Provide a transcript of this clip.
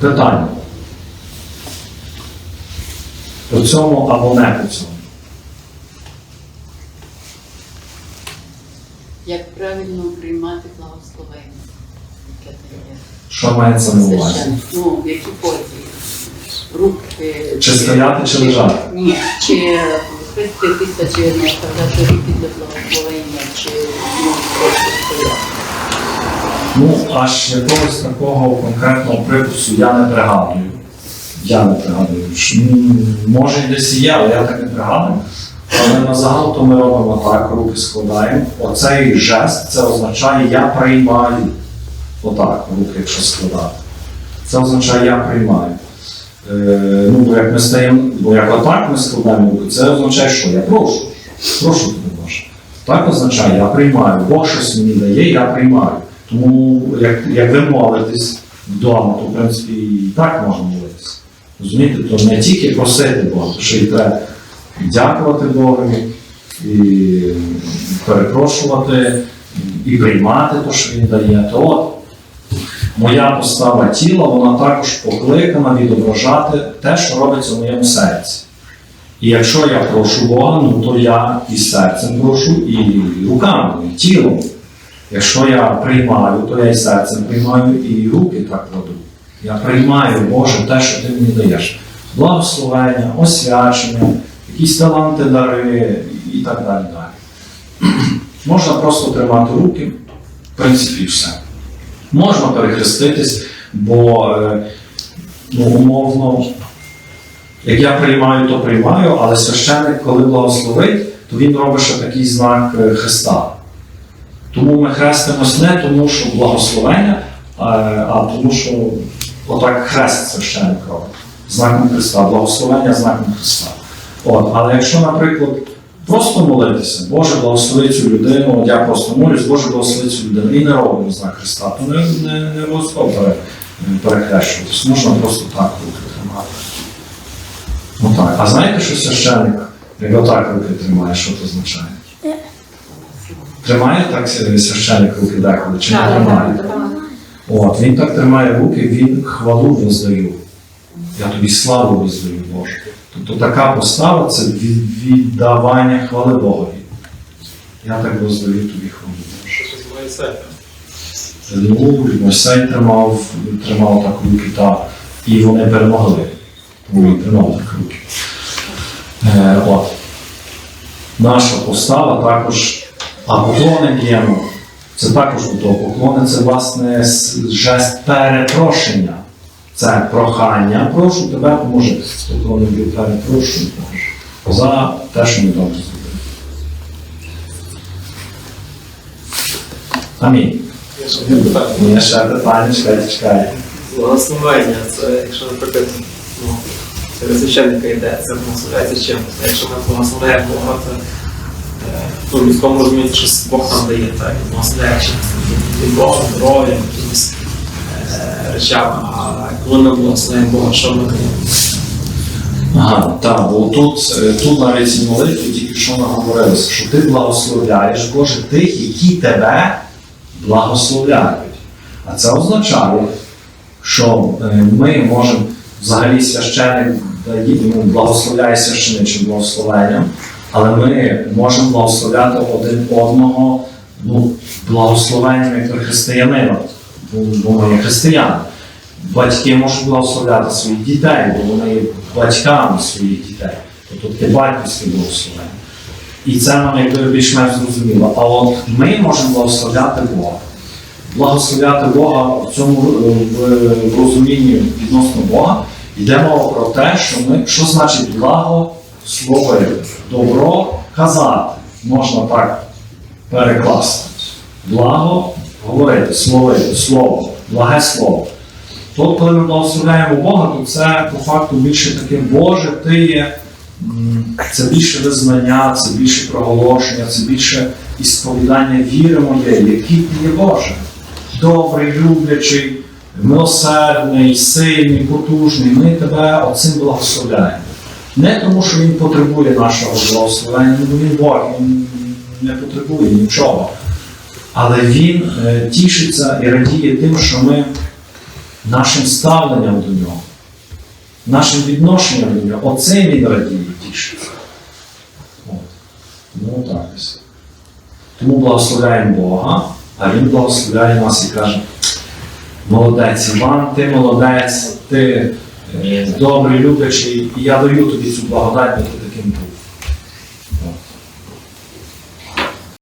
Питання. По цьому або не по цьому. Як правильно приймати благословення? Яке це є? Що мається на увазі? Священно. Ну, в якій позі? Руки. Чи стояти, чи лежати? Ні. Чи хреститися, чи не сказати руки для благословення, чи ну, просто стояти. Ну, аж якогось такого конкретного припису я не пригадую. Я не пригадую. Може, десь і є, але я так не пригадую. Але на загал то ми робимо так, руки складаємо. Оцей жест це означає я приймаю. Отак, руки, якщо складати. Це означає я приймаю. Е, ну, бо як ми стаємо, бо як отак ми складаємо руки, це означає, що я прошу. Прошу тебе Боже. Так означає, я приймаю. Бог щось мені дає, я приймаю. Тому як, як ви молитесь вдома, то в принципі і так можна молитися. Розумієте, то не тільки просити Бога, то ще й треба дякувати Богові, і перепрошувати, і приймати те, що Він дає. То от моя постава тіла, вона також покликана відображати те, що робиться в моєму серці. І якщо я прошу Бога, ну то я і серцем прошу, і руками, і тілом. Якщо я приймаю, то я і серцем приймаю, і руки так кладу. Я приймаю, Боже, те, що ти мені даєш. Благословення, освячення, якісь таланти, дари і так далі. далі. Можна просто тримати руки, в принципі, все. Можна перехреститись, бо е, ну, умовно, як я приймаю, то приймаю, але священник, коли благословить, то він робить ще такий знак е, Христа. Тому ми хрестимось не тому, що благословення, а, тому, що отак хрест священник робить. Знаком Христа, благословення знаком Христа. От, але якщо, наприклад, просто молитися, Боже, благослови цю людину, я просто молюсь, Боже, благослови цю людину, і не робимо знак Христа, то не, не, не обов'язково перехрещуватись. Можна просто так руки тримати. Отак. А знаєте, що священник, як отак руки тримає, що це означає? Тримає так священник руки деколи, чи не тримає? От, він так тримає руки, він хвалу воздаю. Я тобі славу воздаю, Боже. Тобто така постава це віддавання хвали Богові. Я так воздаю тобі хвалу. Боже. Що це? Ну, Мойсей тримав, тримав так руки, та, і вони перемогли. Тому він тримав так руки. Е, от. Наша постава також, а поклони б'ємо, це також до того. Поклони це власне жест перепрошення. Це прохання. Прошу тебе, поможи. Поклони б'ю, перепрошую за те, що ми добре зробили. Амінь. Не. Є ще питання, чекайте, чекайте. Благословення, це якщо, наприклад, ну, це священника йде, це благословляється чимось. Якщо ми благословляємо Бога, то в розумінні щось Бог нам дає, так, і благословляє чимось від Бога, здоров'ям, якимось е. А коли ми благословляємо Бога, що ми даємо? Ага, так, бо тут, е, тут навіть ці молитві тільки що ми говорили, що ти благословляєш, Боже, тих, які тебе благословляють. А це означає, що е, ми можемо взагалі священник благословляє священичим благословенням, але ми можемо благословляти один одного ну, благословенням як християнина, бо, бо є християни. Батьки можуть благословляти своїх дітей, бо вони є батьками своїх дітей. Тобто таке батьківське благословення. І це нам якби більш-менш зрозуміло. А от ми можемо благословляти Бога. Благословляти Бога в цьому е, в, розумінні відносно Бога йде мова про те, що ми що значить благословити. Добро казати. Можна так перекласти. Благо говорити, словити, слово, благе слово. Тобто, коли ми благословляємо Бога, то це по факту більше таке Боже, ти є. Це більше визнання, це більше проголошення, це більше ісповідання віри моєї, який ти є Боже. Добрий, люблячий, милосердний, сильний, потужний. Ми тебе оцим благословляємо. Не тому, що Він потребує нашого благословення, бо він Бог, він не потребує нічого. Але Він е, тішиться і радіє тим, що ми нашим ставленням до нього, нашим відношенням до нього. Оце він радіє тішиться. Ну так. Тому благословляємо Бога, а Він благословляє нас і каже, молодець Іван, ти молодець, ти добрий, люблячий, і я даю тобі цю благодать, бути таким.